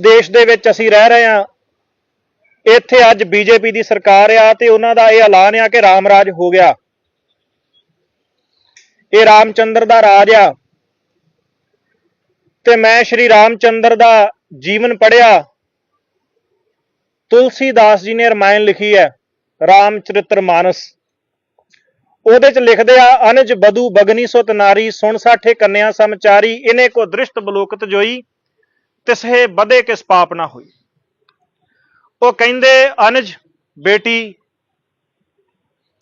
ਦੇਸ਼ ਦੇ ਵਿੱਚ ਅਸੀਂ ਰਹਿ ਰਹੇ ਹਾਂ। ਇੱਥੇ ਅੱਜ ਬੀਜੇਪੀ ਦੀ ਸਰਕਾਰ ਆ ਤੇ ਉਹਨਾਂ ਦਾ ਇਹ ਐਲਾਨ ਆ ਕਿ ਰਾਮ ਰਾਜ ਹੋ ਗਿਆ। ਇਹ ਰਾਮਚੰਦਰ ਦਾ ਰਾਜ ਆ। ਤੇ ਮੈਂ ਸ਼੍ਰੀ ਰਾਮਚੰਦਰ ਦਾ ਜੀਵਨ ਪੜਿਆ ਤੁਲਸੀਦਾਸ ਜੀ ਨੇ ਰਮਾਇਣ ਲਿਖੀ ਹੈ ਰਾਮਚਰਿਤ੍ਰ ਮਾਨਸ। ਉਹਦੇ ਚ ਲਿਖਦੇ ਆ, ਅਨਜ ਬਦੂ ਬਗਨੀ ਸੁਤ ਨਾਰੀ ਸੁਣ ਸਾਠੇ ਕੰਨਿਆ ਸਮਚਾਰੀ, ਇਨੇ ਕੋ ਦ੍ਰਿਸ਼ਟ ਬਲੋਕਤ ਜੋਈ। ਤਿਸਹੇ ਬਦੇ ਕਿਸ ਪਾਪ ਨਾ ਹੋਈ। ਉਹ ਕਹਿੰਦੇ, ਅਨਜ ਬੇਟੀ,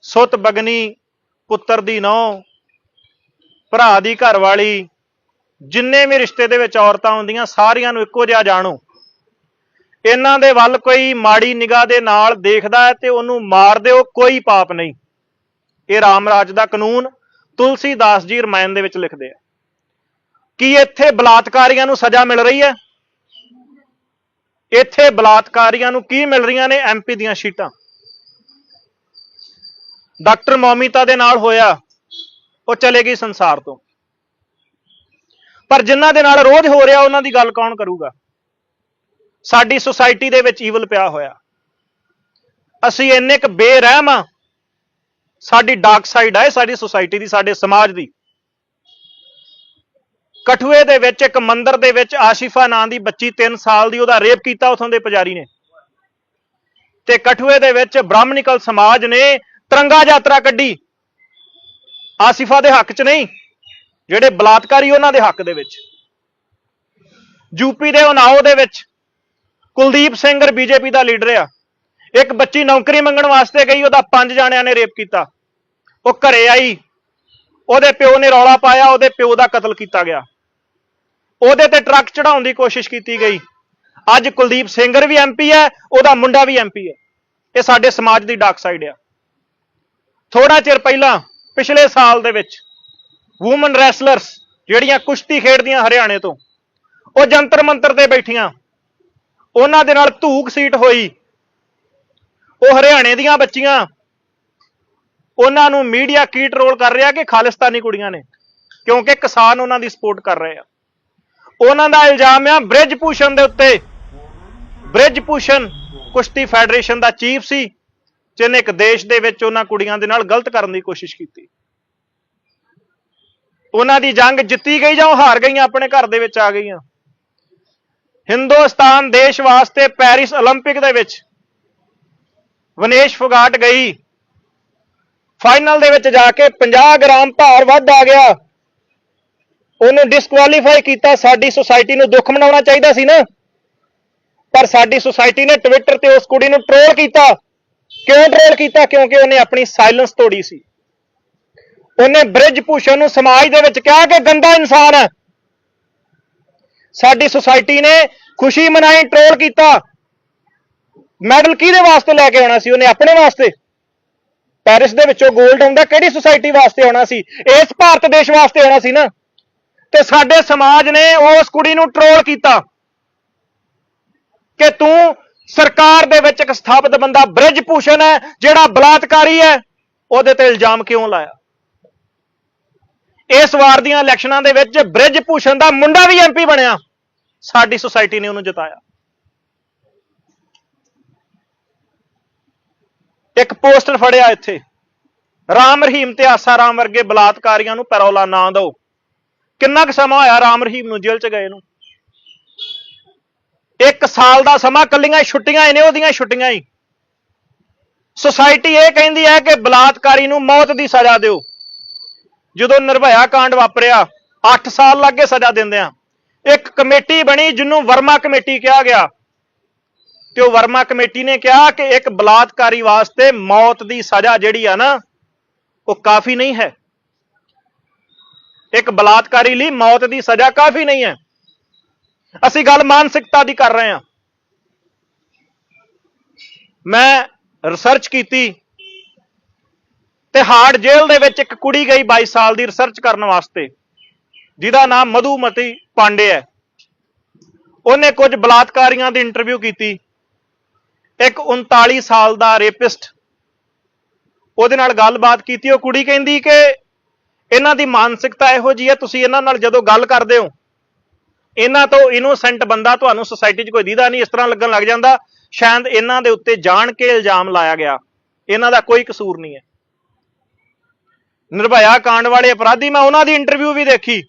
ਸੁੱਤ ਬਗਨੀ, ਪੁੱਤਰ ਦੀ ਨੌ ਭਰਾ ਦੀ ਘਰ ਵਾਲੀ ਜਿੰਨੇ ਵੀ ਰਿਸ਼ਤੇ ਦੇ ਵਿੱਚ ਔਰਤਾਂ ਹੁੰਦੀਆਂ, ਸਾਰੀਆਂ ਨੂੰ ਇੱਕੋ ਜਿਹਾ ਜਾਣੋ। ਇਹਨਾਂ ਦੇ ਵੱਲ ਕੋਈ ਮਾੜੀ ਨਿਗਾਹ ਦੇ ਨਾਲ ਦੇਖਦਾ ਹੈ ਤੇ ਉਹਨੂੰ ਮਾਰ ਦਿਓ, ਕੋਈ ਪਾਪ ਨਹੀਂ। ਇਹ ਰਾਮ ਰਾਜ ਦਾ ਕਾਨੂੰਨ ਤੁਲਸੀਦਾਸ ਜੀ ਰਮਾਇਣ ਦੇ ਵਿੱਚ ਲਿਖਦੇ ਆ। ਕੀ ਇੱਥੇ ਬਲਾਤਕਾਰੀਆਂ ਨੂੰ ਸਜ਼ਾ ਮਿਲ ਰਹੀ ਹੈ? ਇੱਥੇ ਬਲਾਤਕਾਰੀਆਂ ਨੂੰ ਕੀ ਮਿਲ ਰਹੀਆਂ ਨੇ ਐਮਪੀ ਦੀਆਂ ਸ਼ੀਟਾਂ? ਡਾਕਟਰ ਮੌਮਿਤਾ ਦੇ ਨਾਲ ਹੋਇਆ, ਉਹ ਚਲੇ ਗਈ ਸੰਸਾਰ ਤੋਂ। ਪਰ ਜਿਨ੍ਹਾਂ ਦੇ ਨਾਲ ਰੋਜ਼ ਹੋ ਰਿਹਾ, ਉਹਨਾਂ ਦੀ ਗੱਲ ਕੌਣ ਕਰੂਗਾ? ਸਾਡੀ ਸੁਸਾਇਟੀ ਦੇ ਵਿੱਚ ਈਵਲ ਪਿਆ ਹੋਇਆ। ਅਸੀਂ ਇੰਨੇ ਕੁ ਬੇਰਹਿਮ ਆ। ਸਾਡੀ ਡਾਰਕ ਸਾਈਡ ਹੈ ਸਾਡੀ ਸੁਸਾਇਟੀ ਦੀ, ਸਾਡੇ ਸਮਾਜ ਦੀ। ਕਠੂਏ ਦੇ ਵਿੱਚ, ਇੱਕ ਮੰਦਿਰ ਦੇ ਵਿੱਚ ਆਸ਼ਿਫਾ ਨਾਂ ਦੀ ਬੱਚੀ 3 ਸਾਲ ਦੀ ਉਹਦਾ ਰੇਪ ਕੀਤਾ ਉਥੋਂ ਦੇ ਪੁਜਾਰੀ ਨੇ। ਤੇ ਕਠੂਏ ਦੇ ਵਿੱਚ ਬ੍ਰਾਹਮਣਿਕਲ ਸਮਾਜ ਨੇ ਤਿਰੰਗਾ ਯਾਤਰਾ ਕੱਢੀ। ਆਸਿਫਾ ਦੇ ਹੱਕ 'ਚ ਨਹੀਂ, ਜਿਹੜੇ ਬਲਾਤਕਾਰੀ ਉਹਨਾਂ ਦੇ ਹੱਕ ਦੇ ਵਿੱਚ। ਯੂਪੀ ਦੇ ਉਨਾਓ ਦੇ ਵਿੱਚ ਕੁਲਦੀਪ ਸਿੰਘਰ ਬੀਜੇਪੀ ਦਾ ਲੀਡਰ ਆ। ਇੱਕ ਬੱਚੀ ਨੌਕਰੀ ਮੰਗਣ ਵਾਸਤੇ ਗਈ, ਉਹਦਾ ਪੰਜ ਜਾਣਿਆਂ ਨੇ ਰੇਪ ਕੀਤਾ। ਉਹ ਘਰੇ ਆਈ, ਉਹਦੇ ਪਿਓ ਨੇ ਰੌਲਾ ਪਾਇਆ, ਉਹਦੇ ਪਿਓ ਦਾ ਕਤਲ ਕੀਤਾ ਗਿਆ। ਉਹਦੇ ਤੇ ਟਰੱਕ ਚੜਾਉਣ ਦੀ ਕੋਸ਼ਿਸ਼ ਕੀਤੀ ਗਈ। ਅੱਜ ਕੁਲਦੀਪ ਸਿੰਘਰ ਵੀ ਐਮਪੀ ਹੈ, ਉਹਦਾ ਮੁੰਡਾ ਵੀ ਐਮਪੀ ਹੈ। ਇਹ ਸਾਡੇ ਸਮਾਜ ਦੀ ਡਾਰਕ ਸਾਈਡ ਆ। ਥੋੜਾ ਚਿਰ ਪਹਿਲਾਂ, ਪਿਛਲੇ ਸਾਲ ਦੇ ਵਿੱਚ ਔਮਨ ਰੈਸਲਰਸ ਜਿਹੜੀਆਂ ਕੁਸ਼ਤੀ ਖੇਡਦੀਆਂ ਹਰਿਆਣੇ ਤੋਂ, ਉਹ ਜੰਤਰ ਮੰਤਰ ਤੇ ਬੈਠੀਆਂ। ਉਹਨਾਂ ਦੇ ਨਾਲ ਧੂਕ ਸੀਟ ਹੋਈ। ਉਹ ਹਰਿਆਣੇ ਦੀਆਂ ਬੱਚੀਆਂ। ਉਹਨਾਂ ਨੂੰ ਮੀਡੀਆ ਕੀ ਟਰੋਲ ਕਰ ਰਿਹਾ ਕਿ ਖਾਲਿਸਤਾਨੀ ਕੁੜੀਆਂ ਨੇ? ਕਿਉਂਕਿ ਕਿਸਾਨ ਉਹਨਾਂ ਦੀ ਸਪੋਰਟ ਕਰ ਰਹੇ ਆ। ਉਹਨਾਂ ਦਾ ਇਲਜ਼ਾਮ ਆ ਬ੍ਰਿਜ ਭੂਸ਼ਣ ਦੇ ਉੱਤੇ ਬ੍ਰਿਜ ਭੂਸ਼ਣ ਕੁਸ਼ਤੀ ਫੈਡਰੇਸ਼ਨ ਦਾ ਚੀਫ ਸੀ ਜਿਹਨੇ ਇੱਕ ਦੇਸ਼ ਦੇ ਵਿੱਚ ਉਹਨਾਂ ਕੁੜੀਆਂ ਦੇ ਨਾਲ ਗਲਤ ਕਰਨ ਦੀ ਕੋਸ਼ਿਸ਼ ਕੀਤੀ ਉਹਨਾਂ ਦੀ ਜੰਗ ਜਿੱਤੀ ਗਈ ਜਾਂ ਉਹ ਹਾਰ ਗਈਆਂ ਆਪਣੇ ਘਰ ਦੇ ਵਿੱਚ ਆ ਗਈਆਂ ਹਿੰਦੁਸਤਾਨ ਦੇਸ਼ ਵਾਸਤੇ ਪੈਰਿਸ 올림픽 ਦੇ ਵਿੱਚ ਵਨੇਸ਼ ਫੁਗਾਟ ਗਈ ਫਾਈਨਲ ਦੇ ਵਿੱਚ ਜਾ ਕੇ 50 ਗ੍ਰਾਮ ਭਾਰ ਵੱਧ ਆ ਗਿਆ ਉਹਨੂੰ ਡਿਸਕੁਆਲੀਫਾਈ ਕੀਤਾ, ਸਾਡੀ ਸੁਸਾਇਟੀ ਨੂੰ ਦੁੱਖ ਮਨਾਉਣਾ ਚਾਹੀਦਾ ਸੀ ਨਾ। ਪਰ ਸਾਡੀ ਸੁਸਾਇਟੀ ਨੇ ਟਵਿੱਟਰ ਤੇ ਉਸ ਕੁੜੀ ਨੂੰ ਟ੍ਰੋਲ ਕੀਤਾ। ਕਿਉਂ ਟ੍ਰੋਲ ਕੀਤਾ? ਕਿਉਂਕਿ ਉਹਨੇ ਆਪਣੀ ਸਾਇਲੈਂਸ ਤੋੜੀ ਸੀ। ਉਹਨੇ ਬ੍ਰਿਜ ਭੂਸ਼ਣ ਨੂੰ ਸਮਾਜ ਦੇ ਵਿੱਚ ਕਿਹਾ ਕਿ ਗੰਦਾ ਇਨਸਾਨ ਹੈ। ਸਾਡੀ ਸੁਸਾਇਟੀ ਨੇ ਖੁਸ਼ੀ ਮਨਾਈ ਟ੍ਰੋਲ ਕੀਤਾ। ਮੈਡਲ ਕਿਹਦੇ ਵਾਸਤੇ ਲੈ ਕੇ ਆਉਣਾ ਸੀ? ਉਹਨੇ ਆਪਣੇ ਵਾਸਤੇ। ਪੈਰਿਸ ਦੇ ਵਿੱਚੋਂ 골ਡ ਹੁੰਦਾ, ਕਿਹੜੀ ਸੁਸਾਇਟੀ ਵਾਸਤੇ ਆਉਣਾ ਸੀ? ਇਸ ਭਾਰਤ ਦੇਸ਼ ਵਾਸਤੇ ਆਉਣਾ ਸੀ ਨਾ। ਤੇ ਸਾਡੇ ਸਮਾਜ ਨੇ ਉਸ ਕੁੜੀ ਨੂੰ ਟ੍ਰੋਲ ਕੀਤਾ ਕਿ ਤੂੰ ਸਰਕਾਰ ਦੇ ਵਿੱਚ ਇੱਕ ਸਥਾਪਿਤ ਬੰਦਾ ਬ੍ਰਿਜ ਭੂਸ਼ਣ ਹੈ, ਜਿਹੜਾ ਬਲਾਤਕਾਰੀ ਹੈ, ਉਹਦੇ ਤੇ ਇਲਜ਼ਾਮ ਕਿਉਂ ਲਾਇਆ? ਇਸ ਵਾਰ ਦੀਆਂ ਇਲੈਕਸ਼ਨਾਂ ਦੇ ਵਿੱਚ ਬ੍ਰਿਜ ਭੂਸ਼ਣ ਦਾ ਮੁੰਡਾ ਵੀ ਐਮਪੀ ਬਣਿਆ, ਸਾਡੀ ਸੁਸਾਇਟੀ ਨੇ ਉਹਨੂੰ ਜਿਤਾਇਆ। ਇੱਕ ਪੋਸਟਰ ਫੜਿਆ ਇੱਥੇ, ਰਾਮ ਰਹੀਮ ਤੇ ਆਸਾ ਰਾਮ ਵਰਗੇ ਬਲਾਤਕਾਰੀਆਂ ਨੂੰ ਪੈਰੋਲਾ ਨਾ ਦਿਓ। ਕਿੰਨਾ ਕੁ ਸਮਾਂ ਹੋਇਆ ਰਾਮ ਰਹੀਮ ਨੂੰ ਜੇਲ੍ਹ 'ਚ ਗਏ ਨੂੰ? ਇੱਕ ਸਾਲ ਦਾ ਸਮਾਂ ਕੱਲੀਆਂ ਛੁੱਟੀਆਂ ਹੀ ਨੇ, ਉਹਦੀਆਂ ਛੁੱਟੀਆਂ ਹੀ। ਸੁਸਾਇਟੀ ਇਹ ਕਹਿੰਦੀ ਹੈ ਕਿ ਬਲਾਤਕਾਰੀ ਨੂੰ ਮੌਤ ਦੀ ਸਜ਼ਾ ਦਿਓ। ਜਦੋਂ ਨਿਰਭਇਆ ਕਾਂਡ ਵਾਪਰਿਆ 8 ਸਾਲ ਲੱਗੇ ਸਜ਼ਾ ਦਿੰਦਿਆਂ, ਇੱਕ ਕਮੇਟੀ ਬਣੀ ਜਿਹਨੂੰ ਵਰਮਾ ਕਮੇਟੀ ਕਿਹਾ ਗਿਆ। ਤੇ ਉਹ ਵਰਮਾ ਕਮੇਟੀ ਨੇ ਕਿਹਾ ਕਿ ਇੱਕ ਬਲਾਤਕਾਰੀ ਵਾਸਤੇ ਮੌਤ ਦੀ ਸਜ਼ਾ ਜਿਹੜੀ ਆ ਨਾ, ਉਹ ਕਾਫੀ ਨਹੀਂ ਹੈ। ਇੱਕ ਬਲਾਤਕਾਰੀ ਲਈ ਮੌਤ ਦੀ ਸਜ਼ਾ ਕਾਫੀ ਨਹੀਂ ਹੈ। ਅਸੀਂ ਗੱਲ ਮਾਨਸਿਕਤਾ ਦੀ ਕਰ ਰਹੇ ਹਾਂ। ਮੈਂ ਰਿਸਰਚ ਕੀਤੀ। ਤੇ ਹਾਰਡ ਜੇਲ੍ਹ ਦੇ ਵਿੱਚ ਇੱਕ ਕੁੜੀ ਗਈ 22 ਸਾਲ ਦੀ ਰਿਸਰਚ ਕਰਨ ਵਾਸਤੇ। ਜਿਹਦਾ ਨਾਮ ਮਧੂਮਤੀ ਪਾਂਡੇ ਹੈ। ਉਹਨੇ ਕੁਝ ਬਲਾਤਕਾਰੀਆਂ ਦੀ ਇੰਟਰਵਿਊ ਕੀਤੀ। ਇੱਕ 39 ਸਾਲ ਦਾ ਰੇਪਿਸਟ ਉਹਦੇ ਨਾਲ ਗੱਲਬਾਤ ਕੀਤੀ। ਉਹ ਕੁੜੀ ਕਹਿੰਦੀ ਕਿ ਇਹਨਾਂ ਦੀ ਮਾਨਸਿਕਤਾ ਇਹੋ ਜੀ ਹੈ, ਤੁਸੀਂ ਇਹਨਾਂ ਨਾਲ ਜਦੋਂ ਗੱਲ ਕਰਦੇ ਹੋ, ਇਹਨਾਂ ਤੋਂ ਇਨੋਸੈਂਟ ਬੰਦਾ ਤੁਹਾਨੂੰ ਸੁਸਾਇਟੀ 'ਚ ਕੋਈ ਦੀਦਾ ਨਹੀਂ, ਇਸ ਤਰ੍ਹਾਂ ਲੱਗਣ ਲੱਗ ਜਾਂਦਾ, ਸ਼ਾਇਦ ਇਹਨਾਂ ਦੇ ਉੱਤੇ ਜਾਣ ਕੇ ਇਲਜ਼ਾਮ ਲਾਇਆ ਗਿਆ, ਇਹਨਾਂ ਦਾ ਕੋਈ ਕਸੂਰ ਨਹੀਂ ਹੈ। ਨਿਰਭਇਆ ਕਾਂਡ ਵਾਲੇ ਅਪਰਾਧੀ, ਮੈਂ ਉਹਨਾਂ ਦੀ ਇੰਟਰਵਿਊ ਵੀ ਦੇਖੀ,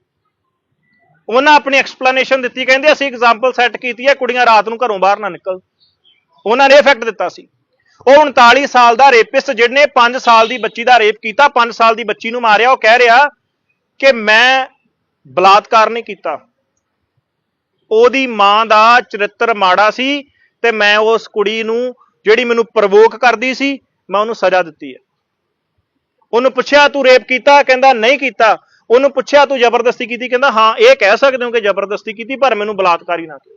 ਉਹਨਾਂ ਆਪਣੀ ਐਕਸਪਲੇਨੇਸ਼ਨ ਦਿੱਤੀ, ਕਹਿੰਦੇ ਅਸੀਂ ਐਗਜ਼ਾਮਪਲ ਸੈੱਟ ਕੀਤੀ ਹੈ, ਕੁੜੀਆਂ ਰਾਤ ਨੂੰ ਘਰੋਂ ਬਾਹਰ ਨਾ ਨਿਕਲ, ਉਹਨਾਂ ਨੇ ਇਫੈਕਟ ਦਿੱਤਾ ਸੀ। ਉਹ 39 ਸਾਲ ਦਾ ਰੇਪਿਸਟ ਜਿਹਨੇ 5 ਸਾਲ ਦੀ ਬੱਚੀ ਦਾ ਰੇਪ ਕੀਤਾ 5 ਸਾਲ ਦੀ ਬੱਚੀ ਨੂੰ ਮਾਰਿਆ, ਉਹ ਕਹਿ ਰਿਹਾ ਕਿ ਮੈਂ ਬਲਾਤਕਾਰ ਨਹੀਂ ਕੀਤਾ। ਉਹਦੀ ਮਾਂ ਦਾ ਚਰਿੱਤਰ ਮਾੜਾ ਸੀ ਤੇ ਮੈਂ ਉਸ ਕੁੜੀ ਨੂੰ, ਜਿਹੜੀ ਮੈਨੂੰ ਪ੍ਰਵੋਕ ਕਰਦੀ ਸੀ, ਮੈਂ ਉਹਨੂੰ ਸਜ਼ਾ ਦਿੱਤੀ ਹੈ। ਉਹਨੂੰ ਪੁੱਛਿਆ, ਤੂੰ ਰੇਪ ਕੀਤਾ? ਕਹਿੰਦਾ, ਨਹੀਂ ਕੀਤਾ। ਉਹਨੂੰ ਪੁੱਛਿਆ, ਤੂੰ ਜ਼ਬਰਦਸਤੀ ਕੀਤੀ? ਕਹਿੰਦਾ, ਹਾਂ, ਇਹ ਕਹਿ ਸਕਦੇ ਹੋ ਕਿ ਜ਼ਬਰਦਸਤੀ ਕੀਤੀ, ਪਰ ਮੈਨੂੰ ਬਲਾਤਕਾਰੀ ਨਾ ਕਹੋ।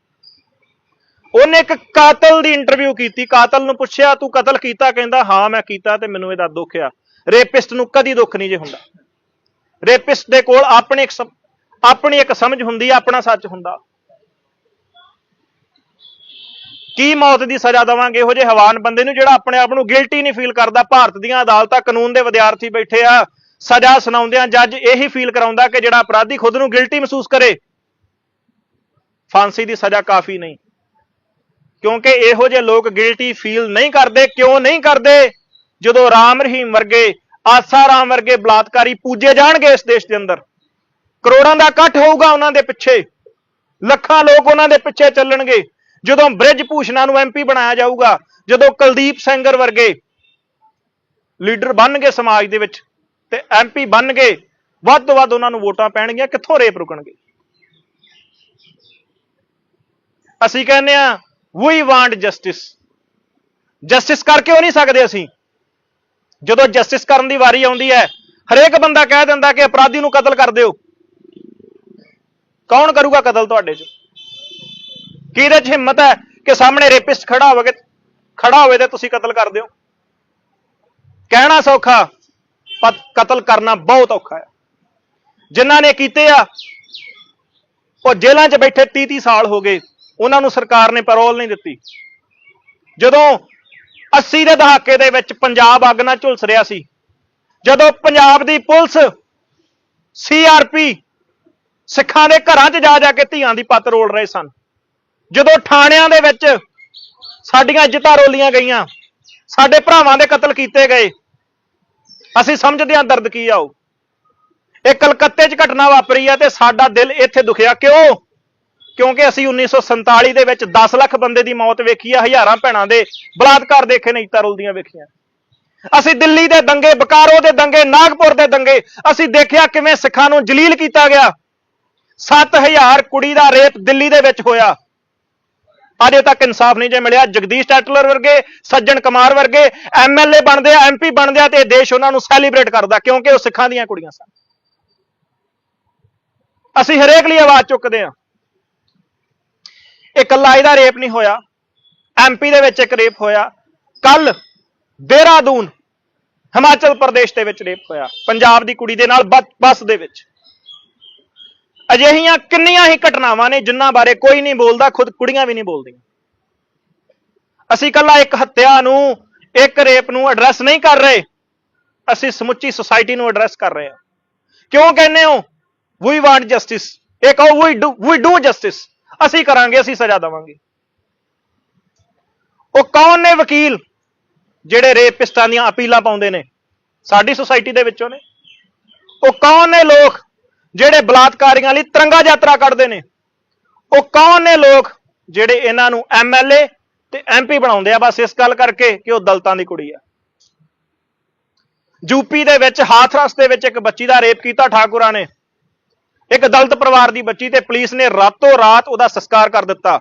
ਉਹਨੇ ਇੱਕ ਕਾਤਲ ਦੀ ਇੰਟਰਵਿਊ ਕੀਤੀ। ਕਾਤਲ ਨੂੰ ਪੁੱਛਿਆ, ਤੂੰ ਕਤਲ ਕੀਤਾ? ਕਹਿੰਦਾ, ਹਾਂ, ਮੈਂ ਕੀਤਾ ਤੇ ਮੈਨੂੰ ਇਹਦਾ ਦੁੱਖ ਆ। ਰੇਪਿਸਟ ਨੂੰ ਕਦੀ ਦੁੱਖ ਨਹੀਂ ਜੇ ਹੁੰਦਾ। ਰੇਪਿਸਟ ਦੇ ਕੋਲ ਆਪਣੇ ਇੱਕ ਆਪਣੀ ਇੱਕ ਸਮਝ ਹੁੰਦੀ ਆ, ਆਪਣਾ ਸੱਚ ਹੁੰਦਾ। ਕੀ ਮੌਤ ਦੀ ਸਜ਼ਾ ਦਵਾਂਗੇ? ਇਹੋ ਜਿਹੇ ਹਵਾਨ ਬੰਦੇ ਨੂੰ ਜਿਹੜਾ ਆਪਣੇ ਆਪ ਨੂੰ ਗਿਲਟੀ ਨਹੀਂ ਫੀਲ ਕਰਦਾ। ਭਾਰਤ ਦੀਆਂ ਅਦਾਲਤਾਂ ਕਾਨੂੰਨ ਦੇ ਵਿਦਿਆਰਥੀ ਬੈਠੇ ਆ, ਸਜ਼ਾ ਸੁਣਾਉਂਦਿਆਂ ਜੱਜ ਇਹੀ ਫੀਲ ਕਰਾਉਂਦਾ ਕਿ ਜਿਹੜਾ ਅਪਰਾਧੀ ਖੁਦ ਨੂੰ ਗਿਲਟੀ ਮਹਿਸੂਸ ਕਰੇ। ਫਾਂਸੀ ਦੀ ਸਜ਼ਾ ਕਾਫੀ ਨਹੀਂ। ਕਿਉਂਕਿ ਇਹੋ ਜਿਹੇ ਲੋਕ ਗਿਲਟੀ ਫੀਲ ਨਹੀਂ ਕਰਦੇ, ਕਿਉਂ ਨਹੀਂ ਕਰਦੇ? ਜਦੋਂ ਰਾਮ ਰਹੀਮ ਵਰਗੇ, ਆਸਾ ਰਾਮ ਵਰਗੇ ਬਲਾਤਕਾਰੀ ਪੂਜੇ ਜਾਣਗੇ ਇਸ ਦੇਸ਼ ਦੇ ਅੰਦਰ। ਕਰੋੜਾਂ ਦਾ ਇਕੱਠ ਹੋਊਗਾ ਉਹਨਾਂ ਦੇ ਪਿੱਛੇ। ਲੱਖਾਂ ਲੋਕ ਉਹਨਾਂ ਦੇ ਪਿੱਛੇ ਚੱਲਣਗੇ। ਜਦੋਂ ਬ੍ਰਿਜ ਭੂਸ਼ਣਾ ਨੂੰ ਐਮਪੀ ਬਣਾਇਆ ਜਾਊਗਾ, ਜਦੋਂ ਕੁਲਦੀਪ ਸੈਂਗਰ ਵਰਗੇ ਲੀਡਰ ਬਣਨਗੇ ਸਮਾਜ ਦੇ ਵਿੱਚ ਤੇ ਐਮਪੀ ਬਣਨਗੇ, ਵੱਧ ਤੋਂ ਵੱਧ ਉਹਨਾਂ ਨੂੰ ਵੋਟਾਂ ਪੈਣਗੀਆਂ, ਕਿੱਥੋਂ ਰੇਪ ਰੁਕਣਗੇ? ਅਸੀਂ ਕਹਿੰਦੇ ਆ ਵੀ ਵਾਂਟ ਜਸਟਿਸ ਜਸਟਿਸ ਕਰਕੇ ਹੋ ਨਹੀਂ ਸਕਦੇ ਅਸੀਂ। ਜਦੋਂ ਜਸਟਿਸ ਕਰਨ ਦੀ ਵਾਰੀ ਆਉਂਦੀ ਹੈ, ਹਰੇਕ ਬੰਦਾ ਕਹਿ ਦਿੰਦਾ ਕਿ ਅਪਰਾਧੀ ਨੂੰ ਕਤਲ ਕਰ ਦਿਓ। ਕੌਣ ਕਰੂਗਾ ਕਤਲ ਤੁਹਾਡੇ 'ਚ? ਕੀ ਇਹਦੇ 'ਚ ਹਿੰਮਤ ਹੈ ਕਿ ਸਾਹਮਣੇ ਰੇਪਿਸਟ ਖੜਾ ਹੋਵੇ ਖੜਾ ਹੋਵੇ ਤੇ ਤੁਸੀਂ ਕਤਲ ਕਰ ਦਿਓ? ਕਹਿਣਾ ਸੌਖਾ, ਪਰ ਕਤਲ ਕਰਨਾ ਬਹੁਤ ਔਖਾ ਹੈ। ਜਿਨ੍ਹਾਂ ਨੇ ਕੀਤੇ ਆ, ਉਹ ਜੇਲ੍ਹਾਂ 'ਚ ਬੈਠੇ 30 30 ਸਾਲ ਹੋ ਗਏ। ਉਹਨਾਂ ਨੂੰ ਸਰਕਾਰ ਨੇ ਪੈਰੋਲ ਨਹੀਂ ਦਿੱਤੀ। ਜਦੋਂ 80 ਦੇ ਦਹਾਕੇ ਦੇ ਵਿੱਚ ਪੰਜਾਬ ਅੱਗ ਨਾਲ ਝੁਲਸ ਰਿਹਾ ਸੀ, ਜਦੋਂ ਪੰਜਾਬ ਦੀ ਪੁਲਿਸ ਸੀਆਰਪੀ ਸਿੱਖਾਂ ਦੇ ਘਰਾਂ 'ਚ ਜਾ ਜਾ ਕੇ ਧੀਆਂ ਦੀ ਪੱਤ ਰੋਲ ਰਹੇ ਸਨ, ਜਦੋਂ ਥਾਣਿਆਂ ਦੇ ਵਿੱਚ ਸਾਡੀਆਂ ਇੱਜ਼ਤਾਂ ਰੋਲੀਆਂ ਗਈਆਂ, ਸਾਡੇ ਭਰਾਵਾਂ ਦੇ ਕਤਲ ਕੀਤੇ ਗਏ, ਅਸੀਂ ਸਮਝਦੇ ਹਾਂ ਦਰਦ ਕੀ ਆਓ ਇਹ ਕਲਕੱਤੇ 'ਚ ਘਟਨਾ ਵਾਪਰੀ ਆ ਤੇ ਸਾਡਾ ਦਿਲ ਇੱਥੇ ਦੁਖਿਆ। ਕਿਉਂ? ਕਿਉਂਕਿ ਅਸੀਂ 1947 ਦੇ ਵਿੱਚ 10 ਲੱਖ ਬੰਦੇ ਦੀ ਮੌਤ ਵੇਖੀ ਆ, ਹਜ਼ਾਰਾਂ ਭੈਣਾਂ ਦੇ ਬਲਾਤਕਾਰ ਦੇਖੇ ਨੇ ਇੱਟਾਂ ਰੁਲਦੀਆਂ ਵੇਖੀਆਂ। ਅਸੀਂ ਦਿੱਲੀ ਦੇ ਦੰਗੇ, ਬਕਾਰੋ ਦੇ ਦੰਗੇ, ਨਾਗਪੁਰ ਦੇ ਦੰਗੇ, ਅਸੀਂ ਦੇਖਿਆ ਕਿਵੇਂ ਸਿੱਖਾਂ ਨੂੰ ਜਲੀਲ ਕੀਤਾ ਗਿਆ। 7000 ਕੁੜੀ ਦਾ ਰੇਪ ਦਿੱਲੀ ਦੇ ਵਿੱਚ ਹੋਇਆ। ਅਜੇ ਤੱਕ ਇਨਸਾਫ ਨਹੀਂ ਜੇ ਮਿਲਿਆ। ਜਗਦੀਸ਼ ਟੈਟਲਰ ਵਰਗੇ, ਸੱਜਣ ਕੁਮਾਰ ਵਰਗੇ ਐਮਐਲਏ ਬਣਦੇ ਆ ਐਮਪੀ ਬਣਦੇ ਆ ਤੇ ਇਹ ਦੇਸ਼ ਉਹਨਾਂ ਨੂੰ ਸੈਲੀਬ੍ਰੇਟ ਕਰਦਾ, ਕਿਉਂਕਿ ਉਹ ਸਿੱਖਾਂ ਦੀਆਂ ਕੁੜੀਆਂ ਸਨ। ਅਸੀਂ ਹਰੇਕ ਲਈ ਆਵਾਜ਼ ਚੁੱਕਦੇ ਆ ਇਕੱਲਾ ਇਹਦਾ ਰੇਪ ਨਹੀਂ ਹੋਇਆ ਐਮਪੀ ਦੇ ਵਿੱਚ ਇੱਕ ਰੇਪ ਹੋਇਆ ਕੱਲ ਦੇਹਰਾਦੂਨ, ਹਿਮਾਚਲ ਪ੍ਰਦੇਸ਼ ਦੇ ਵਿੱਚ ਰੇਪ ਹੋਇਆ, ਪੰਜਾਬ ਦੀ ਕੁੜੀ ਦੇ ਨਾਲ ਬੱਸ- ਦੇ ਵਿੱਚ। ਅਜਿਹੀਆਂ ਕਿੰਨੀਆਂ ਹੀ ਘਟਨਾਵਾਂ ਨੇ ਜਿਨ੍ਹਾਂ ਬਾਰੇ ਕੋਈ ਨਹੀਂ ਬੋਲਦਾ, ਖੁਦ ਕੁੜੀਆਂ ਵੀ ਨਹੀਂ ਬੋਲਦੀਆਂ। ਅਸੀਂ ਕੱਲਾ ਇੱਕ ਹੱਤਿਆ ਨੂੰ, ਇੱਕ ਰੇਪ ਨੂੰ ਐਡਰੈਸ ਨਹੀਂ ਕਰ ਰਹੇ, ਅਸੀਂ ਸਮੁੱਚੀ ਸੁਸਾਇਟੀ ਨੂੰ ਐਡਰੈਸ ਕਰ ਰਹੇ ਹਾਂ। ਕਿਉਂ ਕਹਿੰਦੇ ਹੋ? ਵੀ ਵਾਂਟ ਜਸਟਿਸ ਇਹ ਕਹੋ ਵੀ ਡੂ ਜਸਟਿਸ ਅਸੀਂ ਕਰਾਂਗੇ, ਅਸੀਂ ਸਜ਼ਾ ਦੇਵਾਂਗੇ। ਉਹ ਕੌਣ ਨੇ ਵਕੀਲ ਜਿਹੜੇ ਰੇਪਿਸਟਾਂ ਦੀਆਂ ਅਪੀਲਾਂ ਪਾਉਂਦੇ ਨੇ? ਸਾਡੀ ਸੁਸਾਇਟੀ ਦੇ ਵਿੱਚੋਂ ਨੇ। ਉਹ ਕੌਣ ਨੇ ਲੋਕ ਜਿਹੜੇ ਬਲਾਤਕਾਰੀਆਂ ਲਈ ਤਿਰੰਗਾ ਯਾਤਰਾ ਕੱਢਦੇ ਨੇ? ਉਹ ਕੌਣ ਨੇ ਲੋਕ ਜਿਹੜੇ ਇਹਨਾਂ ਨੂੰ ਐਮਐਲਏ ਤੇ ਐਮਪੀ ਬਣਾਉਂਦੇ ਆ? ਬਸ ਇਸ ਗੱਲ ਕਰਕੇ ਕਿ ਉਹ ਦਲਤਾਂ ਦੀ ਕੁੜੀ ਆ। ਯੂਪੀ ਦੇ ਵਿੱਚ, ਹਾਥਰਸ ਦੇ ਵਿੱਚ ਇੱਕ ਬੱਚੀ ਦਾ ਰੇਪ ਕੀਤਾ, ਠਾਕੁਰਾਂ ਨੇ। ਇੱਕ ਦਲਿਤ ਪਰਿਵਾਰ ਦੀ ਬੱਚੀ ਤੇ ਪੁਲਿਸ ਨੇ ਰਾਤੋਂ ਰਾਤ ਉਹਦਾ ਸੰਸਕਾਰ ਕਰ ਦਿੱਤਾ।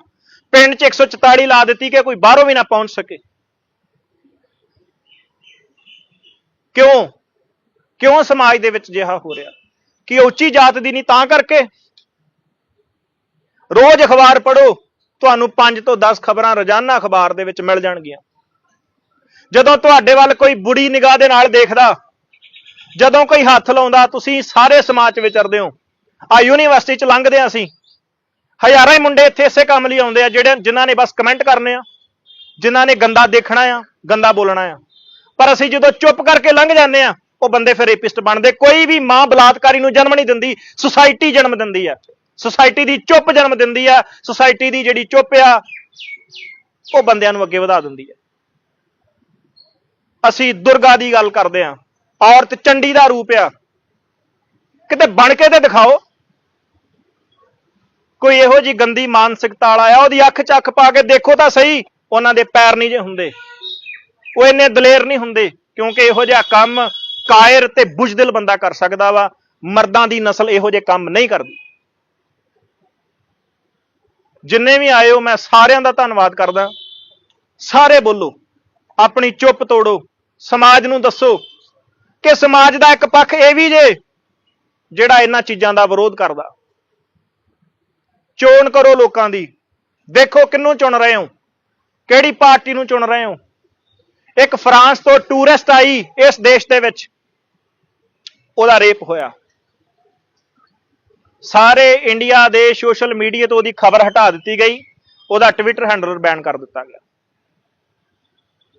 ਪਿੰਡ 'ਚ 144 ਲਾ ਦਿੱਤੀ ਕਿ ਕੋਈ ਬਾਹਰੋਂ ਵੀ ਨਾ ਪਹੁੰਚ ਸਕੇ। ਕਿਉਂ? ਕਿਉਂ ਸਮਾਜ ਦੇ ਵਿੱਚ ਜਿਹਾ ਹੋ ਰਿਹਾ? ਕਿ ਉੱਚੀ ਜਾਤ ਦੀ ਨਹੀਂ, ਤਾਂ ਕਰਕੇ? ਰੋਜ਼ ਅਖਬਾਰ ਪੜੋ ਤੁਹਾਨੂੰ 5 ਤੋਂ 10 ਖਬਰਾਂ ਰੋਜ਼ਾਨਾ ਅਖਬਾਰ ਦੇ ਵਿੱਚ ਮਿਲ ਜਾਣਗੀਆਂ। ਜਦੋਂ ਤੁਹਾਡੇ ਵੱਲ ਕੋਈ ਬੁਰੀ ਨਿਗਾਹ ਦੇ ਨਾਲ ਦੇਖਦਾ, ਜਦੋਂ ਕੋਈ ਹੱਥ ਲਾਉਂਦਾ, ਤੁਸੀਂ ਸਾਰੇ ਸਮਾਜ 'ਚ ਵਿਚਰਦੇ ਹੋ। ਆ ਯੂਨੀਵਰਸਿਟੀ 'ਚ ਲੰਘਦੇ ਹਾਂ ਅਸੀਂ। ਹਜ਼ਾਰਾਂ ਹੀ ਮੁੰਡੇ ਇੱਥੇ ਇਸੇ ਕੰਮ ਲਈ ਆਉਂਦੇ ਆ, ਜਿਹੜੇ ਜਿਨ੍ਹਾਂ ਨੇ ਬਸ ਕਮੈਂਟ ਕਰਨੇ ਆ, ਜਿਨ੍ਹਾਂ ਨੇ ਗੰਦਾ ਦੇਖਣਾ ਆ, ਗੰਦਾ ਬੋਲਣਾ ਆ। ਪਰ ਅਸੀਂ ਜਦੋਂ ਚੁੱਪ ਕਰਕੇ ਲੰਘ ਜਾਂਦੇ ਆ, ਉਹ ਬੰਦੇ ਫਿਰ ਰੇਪਿਸਟ ਬਣਦੇ। ਕੋਈ ਵੀ ਮਾਂ ਬਲਾਤਕਾਰੀ ਨੂੰ ਜਨਮ ਨਹੀਂ ਦਿੰਦੀ ਸੁਸਾਇਟੀ ਜਨਮ ਦਿੰਦੀ ਆ। ਸੁਸਾਇਟੀ ਦੀ ਚੁੱਪ ਜਨਮ ਦਿੰਦੀ ਆ ਸੁਸਾਇਟੀ ਦੀ ਜਿਹੜੀ ਚੁੱਪ ਆ, ਉਹ ਬੰਦਿਆਂ ਨੂੰ ਅੱਗੇ ਵਧਾ ਦਿੰਦੀ ਆ। ਅਸੀਂ ਦੁਰਗਾ ਦੀ ਗੱਲ ਕਰਦੇ ਆ। ਔਰਤ ਚੰਡੀ ਦਾ ਰੂਪ ਆ। ਕਿਤੇ ਬਣ ਕੇ ਤੇ ਦਿਖਾਓ। ਕੋਈ ਇਹੋ ਜੀ ਗੰਦੀ ਮਾਨਸਿਕਤਾ ਵਾਲਾ ਆ ਉਹਦੀ ਅੱਖ 'ਚ ਅੱਖ ਪਾ ਕੇ ਦੇਖੋ ਤਾਂ ਸਹੀ, ਉਹਨਾਂ ਦੇ ਪੈਰ ਨਹੀਂ ਜੇ ਹੁੰਦੇ। ਉਹ ਇੰਨੇ ਦਲੇਰ ਨਹੀਂ ਹੁੰਦੇ, ਕਿਉਂਕਿ ਇਹੋ ਜਿਹਾ ਕੰਮ ਕਾਇਰ ਤੇ ਬੁਜਦਿਲ ਬੰਦਾ ਕਰ ਸਕਦਾ ਵਾ, ਮਰਦਾਂ ਦੀ ਨਸਲ ਇਹੋ ਜਿਹੇ ਕੰਮ ਨਹੀਂ ਕਰਦੀ। ਜਿੰਨੇ ਵੀ ਆਏ ਹੋ, ਮੈਂ ਸਾਰਿਆਂ ਦਾ ਧੰਨਵਾਦ ਕਰਦਾ। ਸਾਰੇ ਬੋਲੋ, ਆਪਣੀ ਚੁੱਪ ਤੋੜੋ, ਸਮਾਜ ਨੂੰ ਦੱਸੋ ਕਿ ਸਮਾਜ ਦਾ ਇੱਕ ਪੱਖ ਇਹ ਵੀ ਜੇ, ਜਿਹੜਾ ਇਹਨਾਂ ਚੀਜ਼ਾਂ ਦਾ ਵਿਰੋਧ ਕਰਦਾ। ਚੋਣ ਕਰੋ ਲੋਕਾਂ ਦੀ। ਦੇਖੋ ਕਿਹਨੂੰ ਚੁਣ ਰਹੇ ਹੋ। ਕਿਹੜੀ ਪਾਰਟੀ ਨੂੰ ਚੁਣ ਰਹੇ ਹੋ। ਇੱਕ ਫਰਾਂਸ ਤੋਂ ਟੂਰਿਸਟ ਆਈ ਇਸ ਦੇਸ਼ ਦੇ ਵਿੱਚ। ਉਹਦਾ ਰੇਪ ਹੋਇਆ। ਸਾਰੇ ਇੰਡੀਆ ਦੇ ਸੋਸ਼ਲ ਮੀਡੀਆ ਤੋਂ ਉਹਦੀ ਖਬਰ ਹਟਾ ਦਿੱਤੀ ਗਈ। ਉਹਦਾ ਟਵਿੱਟਰ ਹੈਂਡਲ ਬੈਨ ਕਰ ਦਿੱਤਾ ਗਿਆ।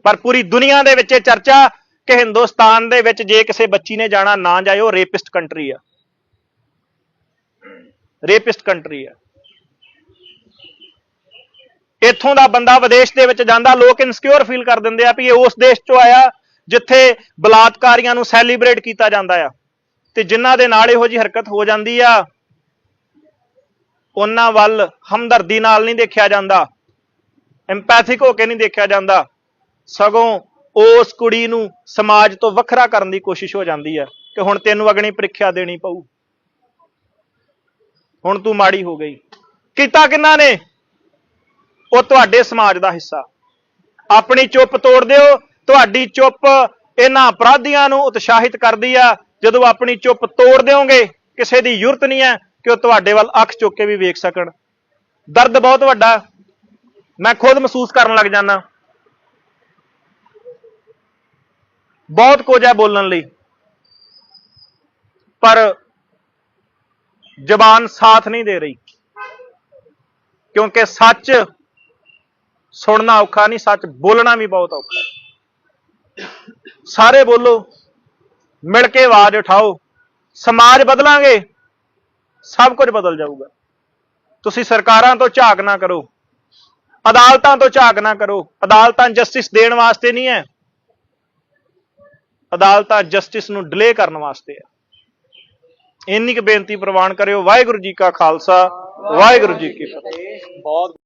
ਪਰ ਪੂਰੀ ਦੁਨੀਆ ਦੇ ਵਿੱਚ ਇਹ ਚਰਚਾ ਕਿ ਹਿੰਦੁਸਤਾਨ ਦੇ ਵਿੱਚ ਜੇ ਕਿਸੇ ਬੱਚੀ ਨੇ ਜਾਣਾ ਨਾ ਜਾਏ, ਉਹ ਰੇਪਿਸਟ ਕੰਟਰੀ ਆ। ਰੇਪਿਸਟ ਕੰਟਰੀ ਆ। ਇੱਥੋਂ ਦਾ ਬੰਦਾ ਵਿਦੇਸ਼ ਦੇ ਵਿੱਚ ਜਾਂਦਾ, ਲੋਕ ਇਨਸਿਕਿਉਰ ਫੀਲ ਕਰ ਦਿੰਦੇ ਆ ਵੀ ਇਹ ਉਸ ਦੇਸ਼ ਚੋਂ ਆਇਆ ਜਿੱਥੇ ਬਲਾਤਕਾਰੀਆਂ ਨੂੰ ਸੈਲੀਬ੍ਰੇਟ ਕੀਤਾ ਜਾਂਦਾ ਆ। ਤੇ ਜਿਨ੍ਹਾਂ ਦੇ ਨਾਲ ਇਹੋ ਜੀ ਹਰਕਤ ਹੋ ਜਾਂਦੀ ਆ, ਉਹਨਾਂ ਵੱਲ ਹਮਦਰਦੀ ਨਾਲ ਨਹੀਂ ਦੇਖਿਆ ਜਾਂਦਾ ਐਮਪੈਥਿਕ ਹੋ ਕੇ ਨਹੀਂ ਦੇਖਿਆ ਜਾਂਦਾ। ਸਗੋਂ ਉਸ ਕੁੜੀ ਨੂੰ ਸਮਾਜ ਤੋਂ ਵੱਖਰਾ ਕਰਨ ਦੀ ਕੋਸ਼ਿਸ਼ ਹੋ ਜਾਂਦੀ ਹੈ ਕਿ ਹੁਣ ਤੈਨੂੰ ਅਗਨੀ ਪ੍ਰੀਖਿਆ ਦੇਣੀ ਪਊ। ਹੁਣ ਤੂੰ ਮਾੜੀ ਹੋ ਗਈ। ਕੀਤਾ ਕਿੰਨਾ ਨੇ? ਉਹ ਤੁਹਾਡੇ ਸਮਾਜ ਦਾ ਹਿੱਸਾ। ਆਪਣੀ ਚੁੱਪ ਤੋੜ ਦਿਓ, ਤੁਹਾਡੀ ਚੁੱਪ ਇਹਨਾਂ ਅਪਰਾਧੀਆਂ ਨੂੰ ਉਤਸ਼ਾਹਿਤ ਕਰਦੀ ਆ। ਜਦੋਂ ਆਪਣੀ ਚੁੱਪ ਤੋੜ ਦਿਓਗੇ, ਕਿਸੇ ਦੀ ਯੁਰਤ ਨਹੀਂ ਹੈ ਕਿ ਉਹ ਤੁਹਾਡੇ ਵੱਲ ਅੱਖ ਚੁੱਕ ਕੇ ਵੀ ਵੇਖ ਸਕਣ। ਦਰਦ ਬਹੁਤ ਵੱਡਾ। ਮੈਂ ਖੁਦ ਮਹਿਸੂਸ ਕਰਨ ਲੱਗ ਜਾਂਦਾ। ਬਹੁਤ ਕੁਝ ਹੈ ਬੋਲਣ ਲਈ। ਪਰ ਜ਼ਬਾਨ ਸਾਥ ਨਹੀਂ ਦੇ ਰਹੀ। ਕਿਉਂਕਿ ਸੱਚ ਸੁਣਨਾ ਔਖਾ ਨਹੀਂ, ਸੱਚ ਬੋਲਣਾ ਵੀ ਬਹੁਤ ਔਖਾ। ਸਾਰੇ ਬੋਲੋ, ਮਿਲ ਕੇ ਆਵਾਜ਼ ਉਠਾਓ, ਸਮਾਜ ਬਦਲਾਂਗੇ, ਸਭ ਕੁਝ ਬਦਲ ਜਾਊਗਾ। ਤੁਸੀਂ ਸਰਕਾਰਾਂ ਤੋਂ ਝਾਕ ਨਾ ਕਰੋ, ਅਦਾਲਤਾਂ ਤੋਂ ਝਾਕ ਨਾ ਕਰੋ। ਅਦਾਲਤਾਂ ਜਸਟਿਸ ਦੇਣ ਵਾਸਤੇ ਨਹੀਂ ਹੈ ਅਦਾਲਤਾਂ ਜਸਟਿਸ ਨੂੰ ਡਿਲੇ ਕਰਨ ਵਾਸਤੇ ਹੈ ਇੰਨੀ ਕੁ ਬੇਨਤੀ ਪ੍ਰਵਾਨ ਕਰਿਓ। ਵਾਹਿਗੁਰੂ ਜੀ ਕਾ ਖਾਲਸਾ, ਵਾਹਿਗੁਰੂ ਜੀ ਕੀ ਫਤਿਹ। ਬਹੁਤ